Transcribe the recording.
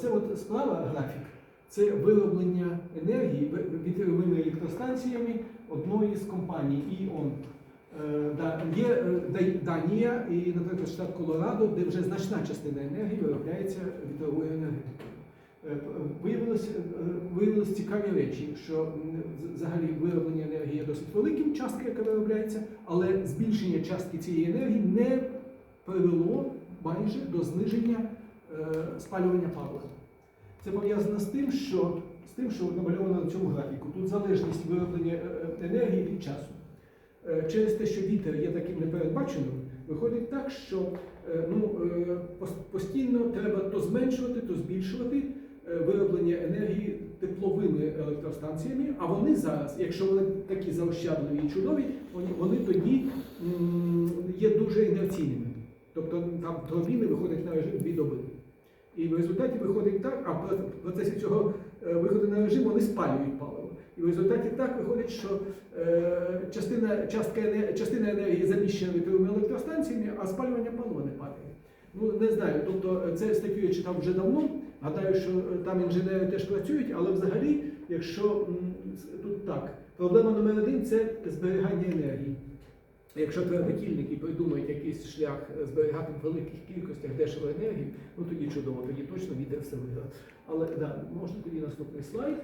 Оце от справа графік. Це вироблення енергії ви- вітровими електростанціями одної з компаній ІОН. Е, да, Є е, Данія і, наприклад, штат Колорадо, де вже значна частина енергії виробляється вітровою енергетикою. Е, Виявилось, е, виявилось цікаві речі, що взагалі вироблення енергії є досить великим, частка, яка виробляється, але збільшення частки цієї енергії не привело майже до зниження спалювання палива. Це пов'язано з тим, що з тим, що намальовано на цьому графіку. Тут залежність вироблення е, е, енергії від часу. Е, Через те, що вітер є таким непередбаченим, виходить так, що ну, постійно треба то зменшувати, то збільшувати вироблення енергії тепловими електростанціями, а вони зараз, якщо вони такі заощадливі і чудові, вони, вони тоді є дуже інерційними. Тобто там турбіни виходять на режим дві доби. І в результаті виходить так, а в процесі цього е, виходу на режим вони спалюють паливо. І в результаті так виходить, що е, частина, частка, частина енергії заміщена вітровими електростанціями, а спалювання палива не падає. Ну не знаю. Тобто е, це статтю я читав вже давно. Гадаю, що там інженери теж працюють, але взагалі, якщо тут так, проблема номер один це зберігання енергії. Якщо твердокільники придумають якийсь шлях зберігати в великих кількостях дешеву енергію, ну тоді чудово, тоді точно відео все виграє. Але да, можна тоді наступний слайд.